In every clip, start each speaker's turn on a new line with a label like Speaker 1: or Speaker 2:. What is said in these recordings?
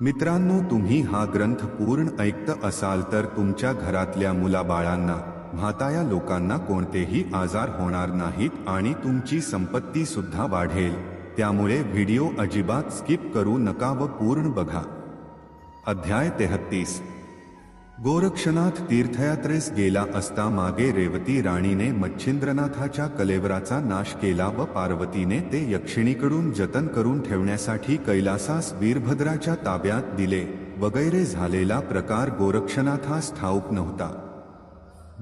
Speaker 1: मित्रांनो तुम्ही हा ग्रंथ पूर्ण ऐकत असाल तर तुमच्या घरातल्या मुलाबाळांना म्हाताया लोकांना कोणतेही आजार होणार नाहीत आणि तुमची संपत्ती सुद्धा वाढेल. त्यामुळे व्हिडिओ अजिबात स्किप करू नका व पूर्ण बघा. अध्याय तेहत्तीस गोरक्षनाथ तीर्थयात्रेस गेला असता मागे रेवती राणीने मच्छिंद्रनाथाच्या कलेवराचा नाश केला व पार्वतीने ते यक्षिणीकडून जतन करून ठेवण्यासाठी कैलासास वीरभद्राच्या ताब्यात दिले. वगैरे झालेला प्रकार गोरक्षनाथास ठाऊक नव्हता.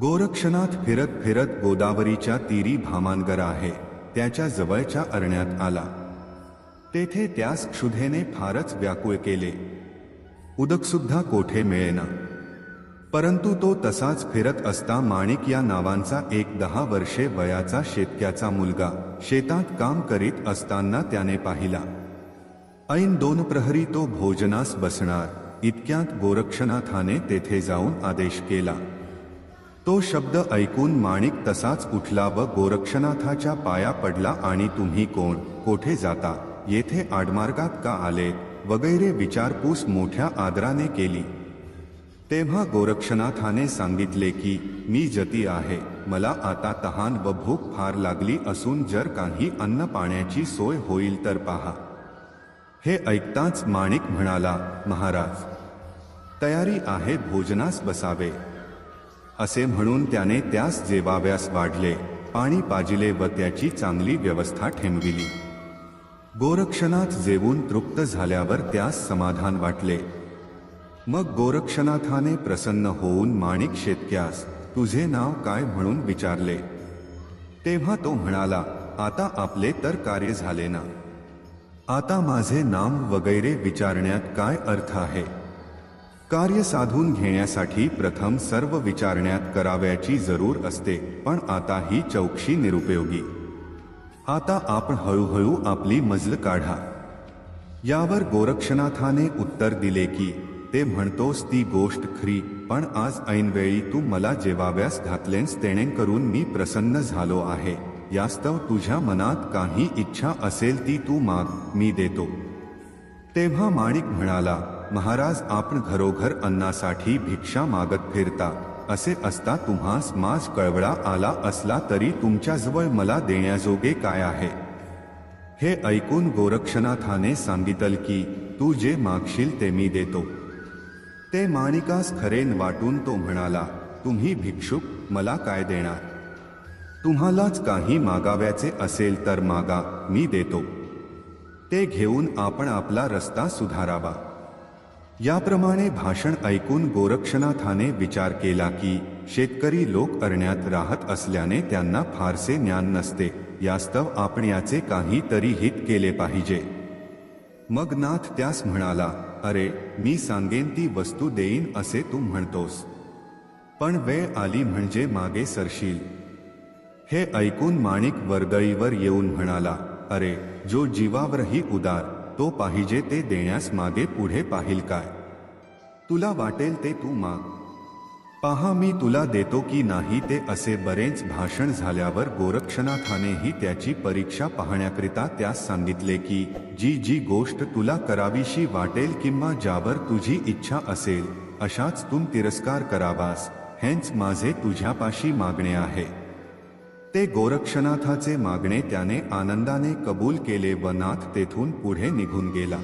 Speaker 1: गोरक्षनाथ फिरत फिरत गोदावरीच्या तीरी भामानगर आहे. त्याच्या जवळच्या अरण्यात आला. तेथे त्यास क्षुधेने फारच व्याकुळ केले. उदकसुद्धा कोठे मिळेना. परंतु तो तसाच फिरत असता माणिक या नावांचा एक दहा वर्षे वयाचा शेतक्याचा मुलगा. शेतात काम करीत असताना त्याने पाहिला. ऐन दोन प्रहरी तो भोजनास बसणार. इतक्यात गोरक्षनाथाने तेथे जाऊन आदेश केला. तो शब्द ऐकून माणिक तसाच उठला व गोरक्षनाथाच्या पाया पडला आणि तुम्ही कोण? कोठे जाता? येथे आडमार्गात का आले? वगैरे विचारपूस मोठ्या आदराने केली. तेव्हा गोरक्षनाथाने सांगितले की मी जती आहे. मला आता तहान व भूक फार लागली असून जर काही अन्न पाण्याची सोय होईल तर पहा. हे ऐकताच माणिक म्हणाला महाराज तयारी आहे भोजनास बसावे. असे म्हणून त्याने त्यास जेवाव्यास वाढले पाणी पाजिले व त्याची चांगली व्यवस्था ठेमविली. गोरक्षनाथ जेवून तृप्त झाल्यावर त्यास समाधान वाटले. मग गोरक्षनाथाने प्रसन्न होऊन माणिक शेतक्यास तुझे नाव काय? म्हणून विचारले. तेव्हा तो म्हणाला आता आपले तर कार्य झाले ना. आता माझे नाम वगैरे विचारण्यात काय अर्थ आहे? कार्य साधून घेण्यासाठी प्रथम सर्व विचारण्यात कराव्याची जरूर असते पण आता ही चौकशी निरुपयोगी. आता आपण हळूहळू आपली मजल काढा. यावर गोरक्षनाथाने उत्तर दिले की ते म्हणतोस ती गोष्ट खरी पण आज ऐनवेळी तू मला जेवाव्यास घातलेस करून मी प्रसन्न झालो आहे. यास्तव तुझ्या मनात काही इच्छा असेल ती तू माग मी देतो. तेव्हा माणिक म्हणाला महाराज आपण घरोघर अन्नासाठी भिक्षा मागत फिरता. असे असता तुम्हास माझ कळवळा आला असला तरी तुमच्याजवळ मला देण्याजोगे काय आहे? हे ऐकून गोरक्षनाथाने सांगितल की तू जे मागशील ते मी देतो. ते माणिकास खरेन वाटून तो म्हणाला तुम्ही भिक्षुक मला काय देणार? तुम्हालाच काही मागाव्याचे असेल तर मागा मी देतो. ते घेऊन आपण आपला रस्ता सुधारावा. याप्रमाणे भाषण ऐकून गोरक्षनाथाने विचार केला की शेतकरी लोक अरण्यात राहत असल्याने त्यांना फारसे ज्ञान नसते यास्तव आपण याचे काहीतरी हित केले पाहिजे. मग नाथ त्यास म्हणाला अरे मी सांगेन ती वस्तू देईन असे तू म्हणतोस. पण वेळ आली म्हणजे मागे सरशील. हे ऐकून माणिक वर्दळीवर येऊन म्हणाला अरे जो जीवावरही उदार तो पाहिजे ते देण्यास मागे पुढे पाहिल काय? तुला वाटेल ते तू माग. पहा मी तुला देतो की नाही ते असे बरेच भाषण झाल्यावर गोरक्षनाथानेही त्याची परीक्षा पाहण्याकरिता त्यास सांगितले की जी जी गोष्ट तुला करावीशी वाटेल किंवा ज्यावर तुझी इच्छा असेल अशाच तू तिरस्कार करावास हेच माझे तुझ्यापाशी मागणे आहे. ते गोरक्षनाथाचे मागणे त्याने आनंदाने कबूल केले व नाथ तेथून पुढे निघून गेला.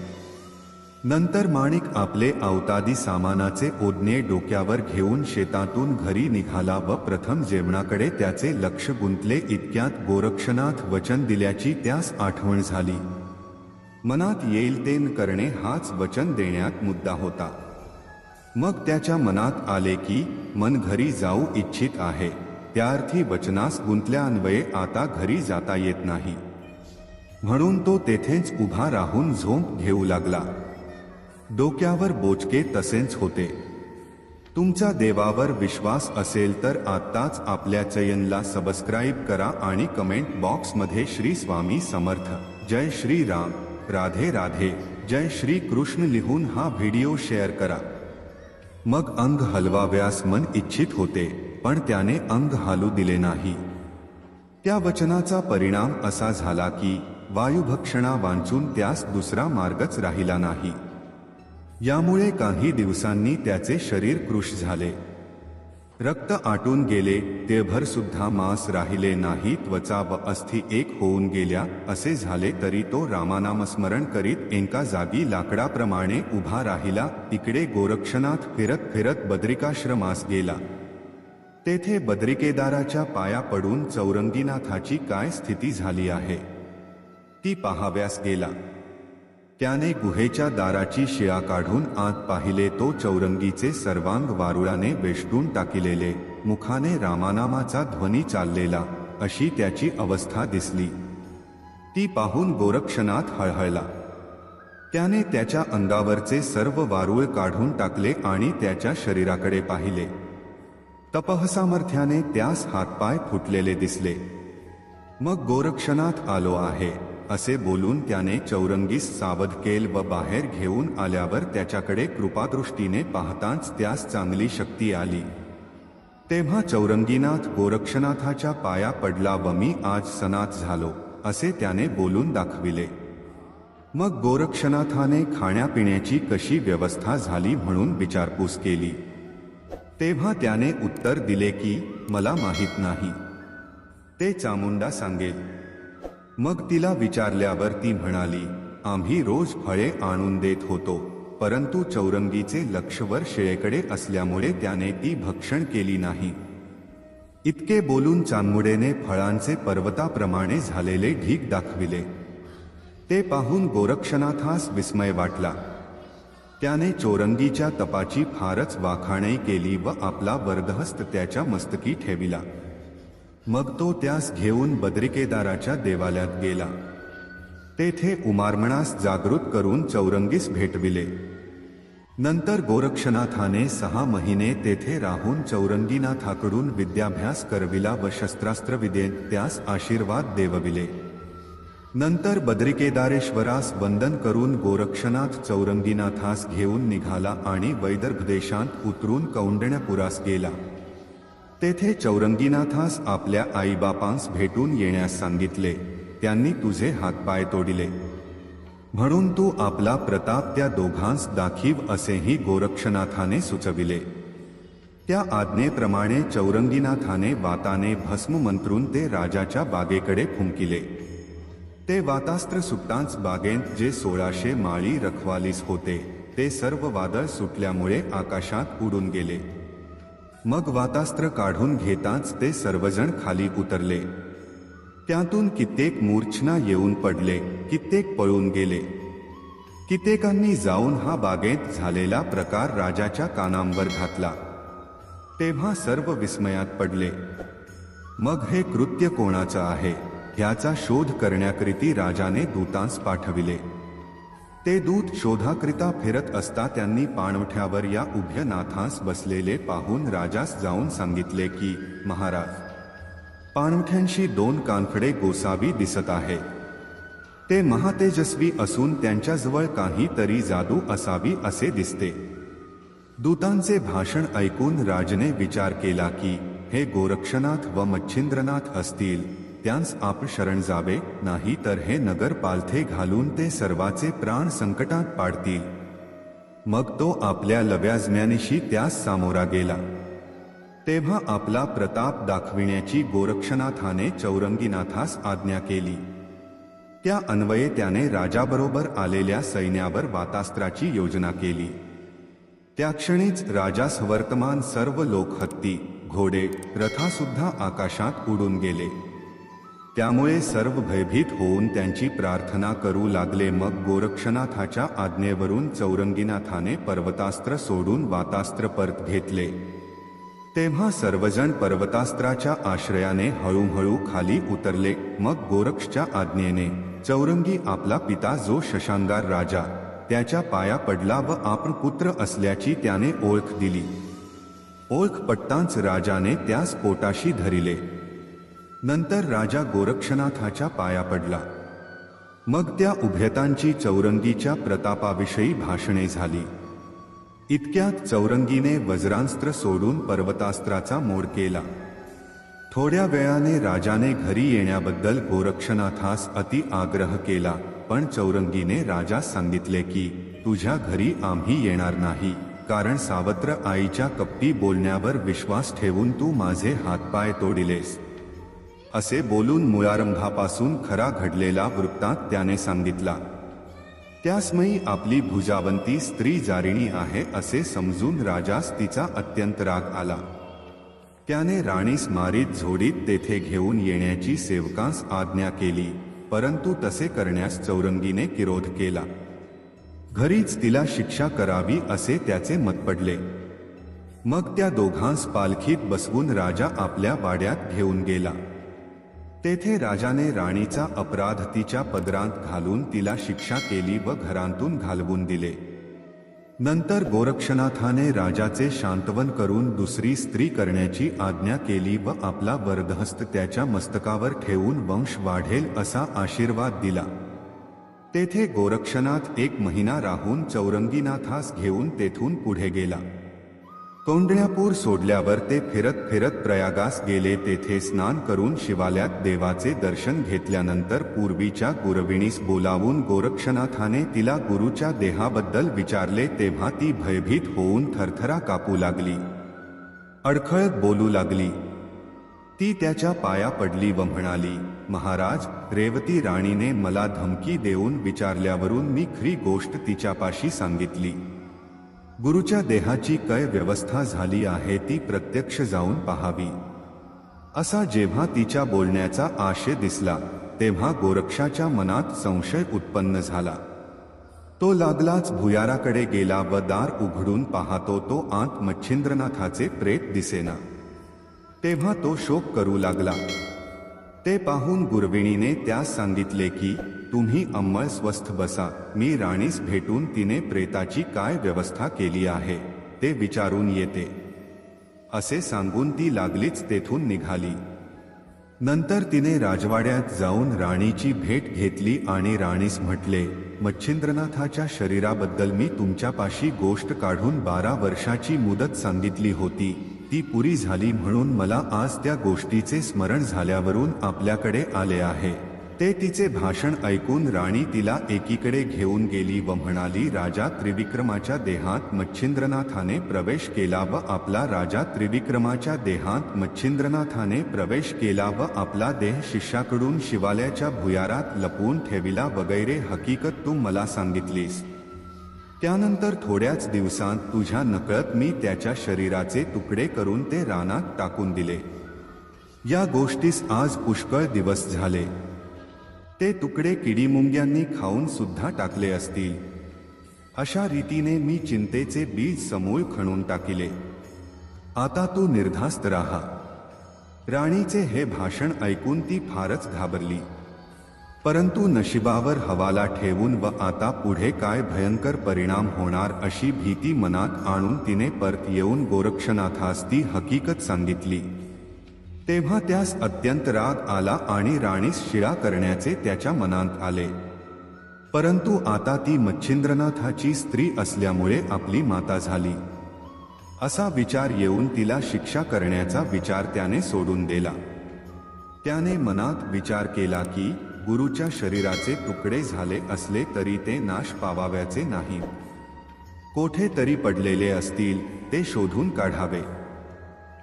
Speaker 1: नंतर माणिक आपले अवतादी सामानाचे ओढणे डोक्यावर घेऊन शेतातून घरी निघाला व प्रथम जेवणाकडे त्याचे लक्ष गुंतले. इतक्यात गोरक्षनाथ वचन दिल्याची त्यास आठवण झाली. मनात येईल तेन करणे हाच वचन देण्यात मुद्दा होता. मग त्याच्या मनात आले की मन घरी जाऊ इच्छित आहे. त्याअर्थी वचनास गुंतल्यान्वये आता घरी जाता येत नाही. म्हणून तो तेथेच उभा राहून झोंप घेऊ लागला. डोक्यावर बोचके तसेच होते. तुमचा देवावर विश्वास असेल तर आत्ताच आपल्या चयनला सबस्क्राईब करा आणि कमेंट बॉक्समध्ये श्री स्वामी समर्थ. जय श्री राम. राधे राधे. जय श्री कृष्ण लिहून हा व्हिडिओ शेअर करा. मग अंग हलवाव्यास मन इच्छित होते, पण त्याने अंग हालू दिले नाही. त्या वचनाचा परिणाम असा झाला की वायुभक्षणा वांचून त्यास दुसरा मार्गच राहिला नाही. यामुळे काही दिवसांनी त्याचे शरीर कृश झाले. रक्त आटून गेले तेभर सुद्धा मांस राहिले नाही त्वचा व अस्थि एक होऊन गेल्या असे झाले तरी तो रामानामस्मरण करीत एका जागी लाकडाप्रमाणे उभा राहिला इकडे गोरक्षनाथ फिरत फिरत बद्रिकाश्रमास गेला. तेथे बद्रिकेदाराच्या पाया पडून चौरंगीनाथाची काय स्थिती झाली आहे? ती पाहाव्यास गेला. त्याने गुहेच्या दाराची शिळा काढून आत पाहिले तो चौरंगीचे सर्वांग वारुळाने वेष्टून टाकिलेले मुखाने रामानामाचा ध्वनी चाललेला अशी त्याची अवस्था दिसली. ती पाहून गोरक्षनाथ हळहळला. त्याने त्याच्या अंगावरचे सर्व वारुळ काढून टाकले आणि त्याच्या शरीराकडे पाहिले. तपहसामर्थ्याने त्यास हातपाय फुटलेले दिसले. मग गोरक्षनाथ आलो आहे. असे बोलून त्याने चौरंगीस सावध केल व बाहेर घेऊन आल्यावर त्याच्याकडे कृपादृष्टीने पाहताच त्यास चांगली शक्ती आली. तेव्हा चौरंगीनाथ गोरक्षनाथाच्या पाया पडला व मी आज सनात झालो असे त्याने बोलून दाखविले. मग गोरक्षनाथाने खाण्यापिण्याची कशी व्यवस्था झाली म्हणून विचारपूस केली. तेव्हा त्याने उत्तर दिले की मला माहीत नाही. ते चामुंडा सांगेल. मग तिला विचारल्यावर ती म्हणाली आम्ही रोज फळे आणून देत होतो परंतु चौरंगीचे लक्षवर शेळेकडे असल्यामुळे त्याने ती भक्षण केली नाही. इतके बोलून चांदमुडेने फळांचे पर्वताप्रमाणे झालेले ढीक दाखविले. ते पाहून गोरक्षनाथास विस्मय वाटला. त्याने चोरंगीच्या तपाची फारच वाखाणे केली व आपला वर्गहस्त त्याच्या मस्तकी ठेविला. मग तो त्यास घेऊन बद्रिकेदाराच्या देवालयात गेला. तेथे उमारमणास जागृत करून चौरंगीस भेटविले नंतर गोरक्षनाथाने सहा महिने तेथे राहून चौरंगीनाथाकडून विद्याभ्यास करविला व शस्त्रास्त्रविदे त्यास आशीर्वाद देवविले. नंतर बद्रिकेदारेश्वरास वंदन करून गोरक्षनाथ चौरंगीनाथास घेऊन निघाला आणि वैदर्भ देशांत उतरून कौंडण्यपुरास गेला. तेथे चौरंगीनाथास आपल्या आईबापांस भेटून येण्यास सांगितले. त्यांनी तुझे हातपाय तोडिले. म्हणून तू आपला प्रताप त्या दोघांस दाखीव असेही गोरक्षनाथाने सुचविले. त्या आज्ञेप्रमाणे चौरंगीनाथाने वाताने भस्म मंत्रून ते राजाच्या बागेकडे फुंकिले. ते वातास्त्र सुट्टांच बागेत जे सोळाशे माळी रखवालीस होते ते सर्व वादळ सुटल्यामुळे आकाशात उडून गेले. मग वातास्त्र काढून घेताच ते सर्वजण खाली उतरले. त्यातून कित्येक मूर्छना येऊन पडले कित्येक पळून गेले. कित्येकांनी जाऊन हा बागेत झालेला प्रकार राजाच्या कानांवर घातला. तेव्हा सर्व विस्मयात पडले. मग हे कृत्य कोणाचं आहे? ह्याचा शोध करण्याकरिती राजाने दूतांस पाठविले. ते दूत शोधाकरिता फिरत असता त्यांनी पाणवठ्यावर या उभ्य नाथास बसलेले पाहून राजास जाऊन सांगितले की महाराज पाणवठ्यांशी दोन कानफडे गोसावी दिसत आहे. ते महातेजस्वी असून त्यांच्याजवळ काही तरी जादू असावी असे दिसते. दूतांचे भाषण ऐकून राजने विचार केला की हे गोरक्षनाथ व मच्छिंद्रनाथ असतील त्यांस आप शरण जावे नाही तर हे नगर पालथे घालून ते सर्वाचे प्राण संकटात पाडतील. मग तो आपल्या लव्याजम्यानिशी त्यास सामोरा गेला. तेव्हा आपला प्रताप दाखविण्याची गोरक्षनाथाने चौरंगीनाथास आज्ञा केली. त्या अन्वये त्याने राजाबरोबर आलेल्या सैन्यावर वातास्त्राची योजना केली. त्या क्षणीच राजास वर्तमान सर्व लोक हत्ती घोडे रथासुद्धा आकाशात उडून गेले. त्यामुळे सर्व भयभीत होऊन त्यांची प्रार्थना करू लागले. मग गोरक्षनाथाच्या आज्ञेवरून चौरंगीनाथाने पर्वतास्त्र सोडून वातास्त्र परत घेतले. तेव्हा सर्वजण पर्वतास्त्राच्या आश्रयाने हळूहळू खाली उतरले. मग गोरक्षच्या आज्ञेने चौरंगी आपला पिता जो शशांगार राजा त्याच्या पाया पडला व आपण पुत्र असल्याची त्याने ओळख दिली. ओळख पट्टांच राजाने त्यास पोटाशी धरिले. नंतर राजा गोरक्षनाथाच्या पाया पडला. मग त्या उभयतांची चौरंगीच्या प्रतापाविषयी भाषणे झाली. इतक्यात चौरंगीने वज्रास्त्र सोडून पर्वतास्त्राचा मोड केला. थोड्या वेळाने राजाने घरी येण्याबद्दल गोरक्षनाथास अति आग्रह केला पण चौरंगीने राजास सांगितले की तुझ्या घरी आम्ही येणार नाही कारण सावत्र आईच्या कप्पी बोलण्यावर विश्वास ठेवून तू माझे हातपाय तोडिलेस. असे बोलून मुळारंभापासून खरा घडलेला वृत्तांत त्याने सांगितला. त्यासमयी आपली भुजावंती स्त्री जारिणी आहे असे समजून राजास तिचा अत्यंत राग आला. त्याने राणीस मारीत झोडीत तेथे घेऊन येण्याची सेवकांस आज्ञा केली परंतु तसे करण्यास चौरंगीने किरोध केला. घरीच तिला शिक्षा करावी असे त्याचे मत पडले. मग त्या दोघांस पालखीत बसवून राजा आपल्या वाड्यात घेऊन गेला. तेथे राजाने राणीचा अपराध तिच्या पदरांत घालून तिला शिक्षा केली व घरांतून घालवून दिले. नंतर गोरक्षनाथाने राजाचे शांतवन करून दुसरी स्त्री करण्याची आज्ञा केली व आपला वर्धहस्त त्याच्या मस्तकावर ठेवून वंश वाढेल असा आशीर्वाद दिला. तेथे गोरक्षनाथ एक महिना राहून चौरंगीनाथास घेऊन तेथून पुढे गेला. कौंडण्यापूर सोडल्यावर ते फिरत फिरत प्रयागास गेले. तेथे स्नान करून शिवालयात देवाचे दर्शन घेतल्यानंतर पूर्वीच्या गुरविणीस बोलावून गोरक्षनाथाने तिला गुरुच्या देहाबद्दल विचारले. तेव्हा ती भयभीत होऊन थरथरा कापू लागली. अडखळत बोलू लागली. ती त्याच्या पाया पडली व म्हणाली महाराज रेवती राणीने मला धमकी देऊन विचारल्यावरून मी खरी गोष्ट तिच्यापाशी सांगितली. गुरुच्या देहाची काय व्यवस्था झाली आहे ती प्रत्यक्ष जाऊन पहावी. असा जेव्हा तिच्या बोलण्याचा आशय दिसला तेव्हा गोरक्षाच्या मनात संशय उत्पन्न झाला. तो लागलाच भुयाराकडे गेला व दार उघडून पाहतो तो आत मच्छिंद्रनाथाचे प्रेत दिसेना. तेव्हा तो शोक करू लागला. ते पाहून गुरविणीने त्यास सांगितले की तुम्ही अंमळ स्वस्थ बसा. मी राणीस भेटून तिने प्रेताची काय व्यवस्था केली आहे ते विचारून येते. असे सांगून ती लागलीच तेथून निघाली. नंतर तिने राजवाड्यात जाऊन राणीची भेट घेतली आणि राणीस म्हटले मच्छिंद्रनाथाच्या शरीराबद्दल मी तुमच्यापाशी गोष्ट काढून बारा वर्षाची मुदत सांगितली होती. ती पुरी झाली म्हणून मला आज त्या गोष्टीचे स्मरण झाल्यावरून आपल्याकडे आले आहे. ते तिचे भाषण ऐकून राणी तिला एकीकडे घेऊन गेली व म्हणाली राजा त्रिविक्रमाच्या देहात मच्छिंद्रनाथाने प्रवेश केला व आपला राजा त्रिविक्रमाच्या देहात मच्छिंद्रनाथाने प्रवेश केला व आपला देह शिष्याकडून शिवालयाच्या भुयारात लपवून ठेविला वगैरे हकीकत तू मला सांगितलीस. त्यानंतर थोड्याच दिवसांत तुझ्या नकळत मी त्याच्या शरीराचे तुकडे करून ते रानात टाकून दिले. या गोष्टीस आज पुष्कळ दिवस झाले. ते तुकडे किडीमुंग्यांनी खाऊन सुद्धा टाकले असतील. अशा रीतीने मी चिंतेचे बीज समूळ खणून टाकिले. आता तू निर्धास्त राहा. राणीचे हे भाषण ऐकून ती फारच घाबरली. परंतु नशिबावर हवाला ठेवून व आता पुढे काय भयंकर परिणाम होणार अशी भीती मनात आणून तिने परत येऊन गोरक्षनाथास ती हकीकत सांगितली. तेव्हा त्यास अत्यंत राग आला आणि राणीस शिळा करण्याचे त्याच्या मनात आले. परंतु आता ती मच्छिंद्रनाथाची स्त्री असल्यामुळे आपली माता झाली. असा विचार येऊन तिला शिक्षा करण्याचा विचार त्याने सोडून दिला. त्याने मनात विचार केला की गुरुच्या शरीराचे तुकडे झाले असले तरी ते नाश पावाव्याचे नाही. कोठे तरी पडलेले असतील ते शोधून काढावे.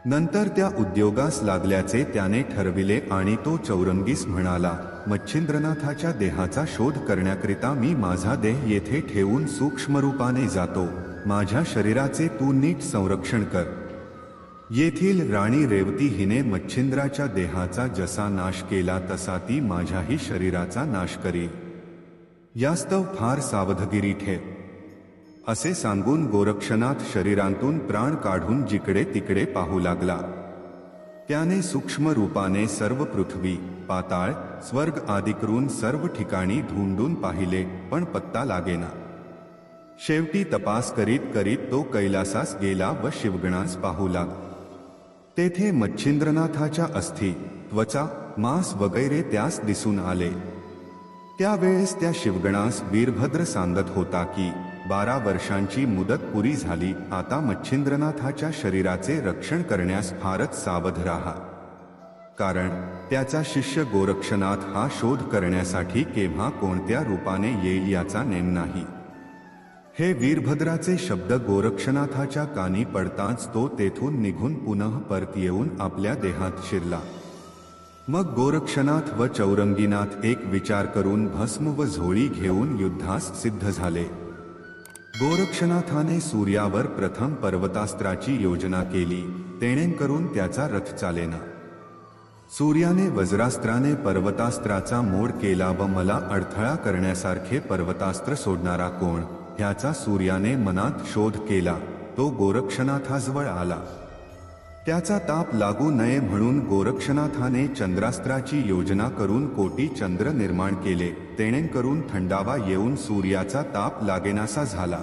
Speaker 1: नंतर त्या उद्योगास लागल्याचे त्याने ठरविले आणि तो चौरंगीस म्हणाला मच्छिंद्रनाथाच्या देहाचा शोध करण्याकरिता मी माझा देह येथे ठेवून सूक्ष्मरूपाने जातो. माझ्या शरीराचे तू नीट संरक्षण कर. येथील राणी रेवती हिने मच्छिंद्राच्या देहाचा जसा नाश केला तसा ती माझ्याही शरीराचा नाश करील यास्तव फार सावधगिरी ठेव. असे सांगून गोरक्षनाथ शरीरांतून प्राण काढून जिकडे तिकडे पाहू लागला. त्याने सूक्ष्म रूपाने सर्व पृथ्वी पाताळ स्वर्ग आदी करून सर्व ठिकाणी धुंडून पाहिले पण पत्ता लागेना. शेवटी तपास करीत करीत तो कैलासास गेला व शिवगणास पाहू लागला तेथे मच्छिंद्रनाथाच्या अस्थी त्वचा मांस वगैरे त्यास दिसून आले. त्यावेळेस त्या शिवगणास वीरभद्र सांगत होता की बारा वर्षांची मुदत पुरी झाली. आता मच्छिंद्रनाथाच्या शरीराचे रक्षण करण्यास फारच सावध राहा. कारण त्याचा शिष्य गोरक्षनाथ हा शोध करण्यासाठी केव्हा कोणत्या रूपाने येईल याचा नेम नाही. हे वीरभद्राचे शब्द गोरक्षनाथाच्या कानी पडताच तो तेथून निघून पुनः परत येऊन आपल्या देहात शिरला. मग गोरक्षनाथ व चौरंगीनाथ एक विचार करून भस्म व झोळी घेऊन युद्धास सिद्ध झाले. गोरक्षनाथाने सूर्यावर प्रथम पर्वतास्त्राची योजना केली तेणेकरून त्याचा रथ चालेना. सूर्याने वज्रास्त्राने पर्वतास्त्राचा मोड केला व मला अडथळा करण्यासारखे पर्वतास्त्र सोडणारा कोण ह्याचा सूर्याने मनात शोध केला तो गोरक्षनाथाजवळ आला. त्याचा ताप लागू नये म्हणून गोरक्षनाथाने चंद्रास्त्राची योजना करून कोटी चंद्र निर्माण केले. तेणेकरून थंडावा येऊन सूर्याचा ताप लागेनासा झाला.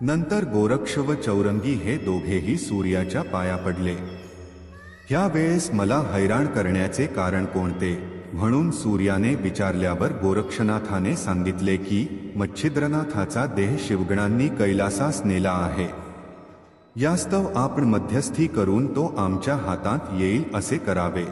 Speaker 1: नंतर गोरक्ष व चौरंगी हे दोघेही सूर्याच्या पाया पडले. ह्या वेळेस मला हैराण करण्याचे कारण कोणते? म्हणून सूर्याने विचारल्यावर गोरक्षनाथाने सांगितले की मच्छिद्रनाथाचा देह शिवगणांनी कैलासास नेला आहे. यास्तव आपण मध्यस्थी करून तो आमच्या हातात येईल असे करावे.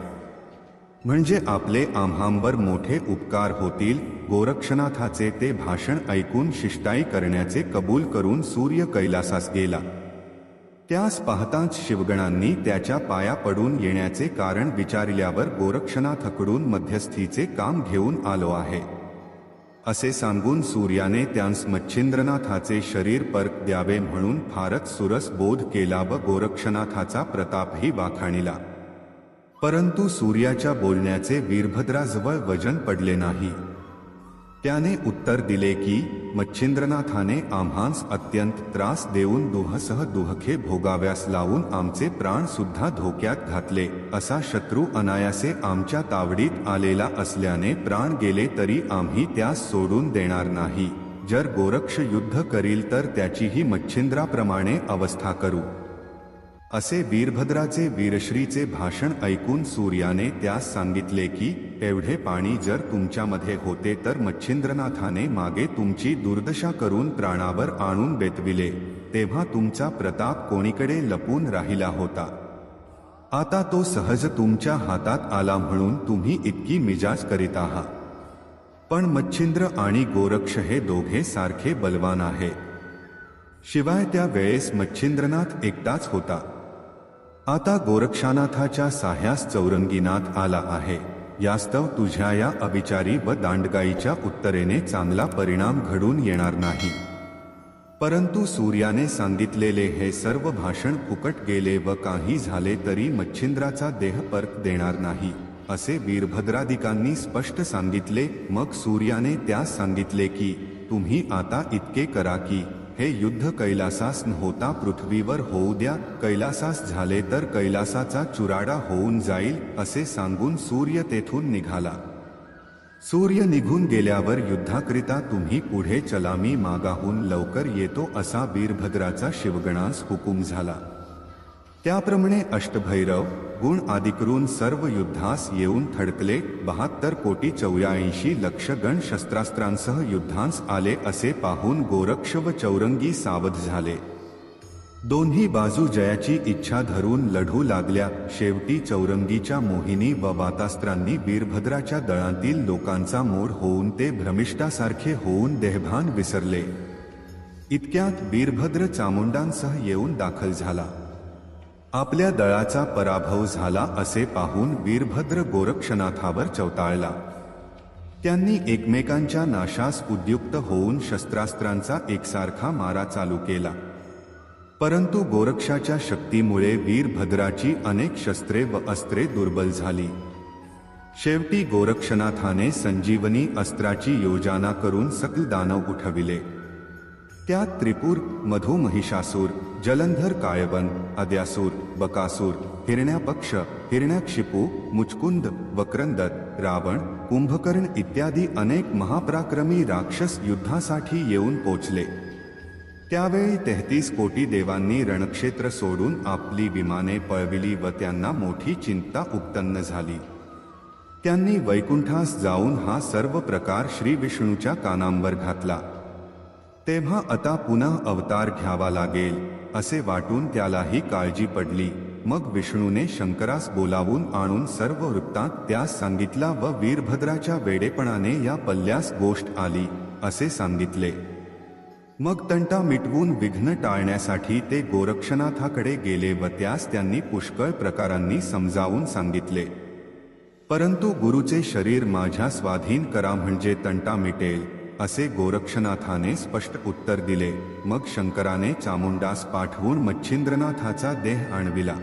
Speaker 1: म्हणजे आपले आम्हांवर मोठे उपकार होतील गोरक्षनाथाचे ते भाषण ऐकून शिष्टाई करण्याचे कबूल करून सूर्य कैलासास गेला. त्यास पाहताच शिवगणांनी त्याच्या पाया पडून येण्याचे कारण विचारल्यावर गोरक्षनाथकडून मध्यस्थीचे काम घेऊन आलो आहे. असे सांगून सूर्याने त्यांस मच्छिंद्रनाथाचे शरीर परत द्यावे म्हणून फारच सुरस बोध केला व गोरक्षनाथाचा प्रतापही वाखाणिला. परंतु सूर्याच्या बोलण्याचे वीरभद्राजवळ वजन पडले नाही. त्याने उत्तर दिले की मच्छिंद्रनाथाने आम्हांस अत्यंत त्रास देऊन दुहसह दुहखे भोगाव्यास लावून आमचे प्राण सुद्धा धोक्यात घातले. असा शत्रू अनायासे आमच्या तावडीत आलेला असल्याने प्राण गेले तरी आम्ही त्यास सोडून देणार नाही. जर गोरक्ष युद्ध करील तर त्याचीही मच्छिंद्राप्रमाणे अवस्था करू. असे वीरभद्राचे वीरश्रीचे भाषण ऐकून सूर्याने त्यास सांगितले की एवढे पाणी जर तुमच्यामध्ये होते तर मच्छिंद्रनाथाने मागे तुमची दुर्दशा करून प्राणावर आणून बेतविले. तेव्हा तुमचा प्रताप कोणीकडे लपून राहिला होता. आता तो सहज तुमच्या हातात आला म्हणून तुम्ही इतकी मिजाज करीत आहात. पण मच्छिंद्र आणि गोरक्ष हे दोघे सारखे बलवान आहे शिवाय त्या वेळेस मच्छिंद्रनाथ एकटाच होता. आता गोरक्षानाथाच्या साह्यास चौरंगीनाथ आला आहे. यास्तव तुझ्या या अविचारी व दांडगाईच्या उत्तरेने चांगला परिणाम घडून येणार नाही. परंतु सूर्याने सांगितलेले हे सर्व भाषण फुकट गेले व काही झाले तरी मच्छिंद्राचा देह परत देणार नाही असे वीरभद्राधिकांनी स्पष्ट सांगितले. मग सूर्याने त्यास सांगितले की तुम्ही आता इतके करा की हे युद्ध कैलासास होता पृथ्वीवर होऊ द्या कैलासास झाले तर कैलासाचा चुराडा होऊन जाईल असे सांगून सूर्य तेथून निघाला. सूर्य निघून गेल्यावर युद्धाकरिता तुम्ही पुढे चला मी मागाहून लवकर येतो असा वीरभद्राचा शिवगणास हुकूम झाला. त्याप्रमाणे अष्टभैरव गुण आदिकरून सर्व युद्धास येऊन थडकले. बहात्तर कोटी चौऱ्याऐंशी लक्ष गण शस्त्रास्त्रांसह युद्धांस आले असे पाहून गोरक्ष व चौरंगी सावध झाले. दोन्ही बाजू जयाची इच्छा धरून लढू लागल्या. शेवटी चौरंगीच्या मोहिनी व बातास्त्रांनी वीरभद्राच्या दळांतील लोकांचा मोड होऊन ते भ्रमिष्टासारखे होऊन देहभान विसरले. इतक्यात वीरभद्र चामुंडांसह येऊन दाखल झाला. आपल्या दळाचा पराभव झाला असे पाहून वीरभद्र गोरक्षनाथावर चवताळला त्यांनी एकमेकांच्या नाशास उद्युक्त होऊन शस्त्रास्त्रांचा एकसारखा मारा चालू केला. परंतु गोरक्षाच्या शक्तीमुळे वीरभद्राची अनेक शस्त्रे व अस्त्रे दुर्बल झाली. शेवटी गोरक्षनाथाने संजीवनी अस्त्राची योजना करून सकल दानव उठविले. त्यात त्रिपूर मधु महिषासूर जलंधर कायवन अद्यासूर बकासूर हिरण्यापक्ष हिरण्याक्षिपू मुचकुंद वक्रंदत रावण कुंभकर्ण इत्यादी अनेक महापराक्रमी राक्षस युद्धासाठी येऊन पोचले. त्यावेळी तेहतीस कोटी देवांनी रणक्षेत्र सोडून आपली विमाने पळविली व त्यांना मोठी चिंता उत्पन्न झाली. त्यांनी वैकुंठास जाऊन हा सर्व प्रकार श्री विष्णूच्या कानांवर घातला. तेव्हा आता पुन्हा अवतार घ्यावा लागेल असे वाटून त्यालाही काळजी पडली. मग विष्णूने शंकरास बोलावून आणून सर्व वृत्तांत त्यास सांगितला व वीरभद्राच्या वेडेपणाने या पल्ल्यास गोष्ट आली असे सांगितले. मग तंटा मिटवून विघ्न टाळण्यासाठी ते गोरक्षनाथाकडे गेले व त्यास त्यांनी पुष्कळ प्रकारांनी समजावून सांगितले. परंतु गुरुचे शरीर माझ्या स्वाधीन करा म्हणजे तंटा मिटेल. असे गोरक्षनाथाने स्पष्ट उत्तर दिले. मग शंकराने चामुंडास पाठवून मच्छिंद्रनाथाचा देह आणविला.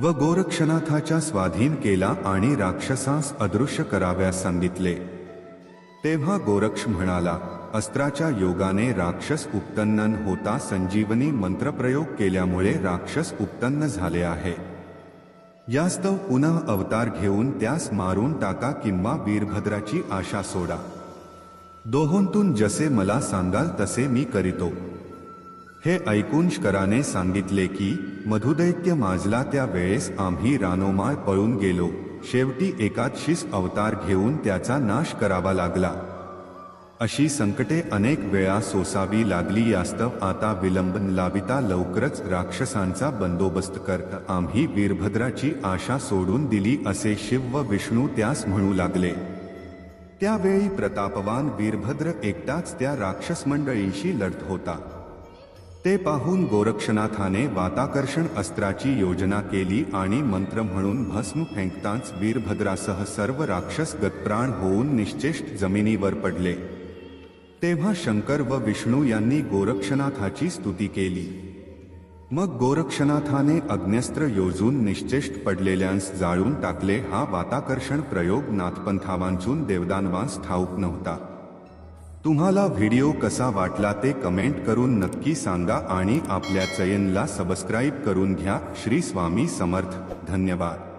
Speaker 1: व गोरक्षनाथाच्या स्वाधीन केला आणि राक्षसास अदृश्य कराव्यास सांगितले. तेव्हा गोरक्ष म्हणाला अस्त्राच्या योगाने राक्षस उपतन्नन होता संजीवनी मंत्रप्रयोग केल्यामुळे राक्षस उपतन्न झाले आहे. यास्तव पुन्हा अवतार घेऊन त्यास मारून टाका किंवा वीरभद्राची आशा सोडा. दोहोंतून जसे मला सांगाल तसे मी करीतो. हे ऐकूंशकराने सांगितले की मधुदैत्य माजला त्या वेळेस आम्ही रानोमाळ पळून गेलो. शेवटी एकादशीस अवतार घेऊन त्याचा नाश करावा लागला. अशी संकटे अनेक वेळा सोसावी लागली यास्तव आता विलंब न लाविता लवकरच राक्षसांचा बंदोबस्त करत आम्ही वीरभद्राची आशा सोडून दिली असे शिव व विष्णू त्यास म्हणू लागले. त्यावेळी प्रतापवान वीरभद्र एकटाच त्या राक्षस मंडळींशी लढत होता. ते पाहून गोरक्षनाथाने वाताकर्षण अस्त्राची योजना केली आणि मंत्र म्हणून भस्म फेंकताच वीरभद्रासह सर्व राक्षस गतप्राण होऊन निश्चेष्ट जमिनीवर पडले. तेव्हा शंकर व विष्णू यांनी गोरक्षनाथाची स्तुती केली. मग गोरक्षनाथाने अग्न्यस्त्र योजून निश्चेष्ट पडलेल्यांस जाळून टाकले. हा वाताकर्षण प्रयोग नाथपंथावांचून देवदानवास ठाऊक नव्हता. तुम्हाला व्हिडिओ कसा वाटला ते कमेंट करून नक्की सांगा आणि आपल्या चयनला सबस्क्राईब करून घ्या. श्री स्वामी समर्थ. धन्यवाद.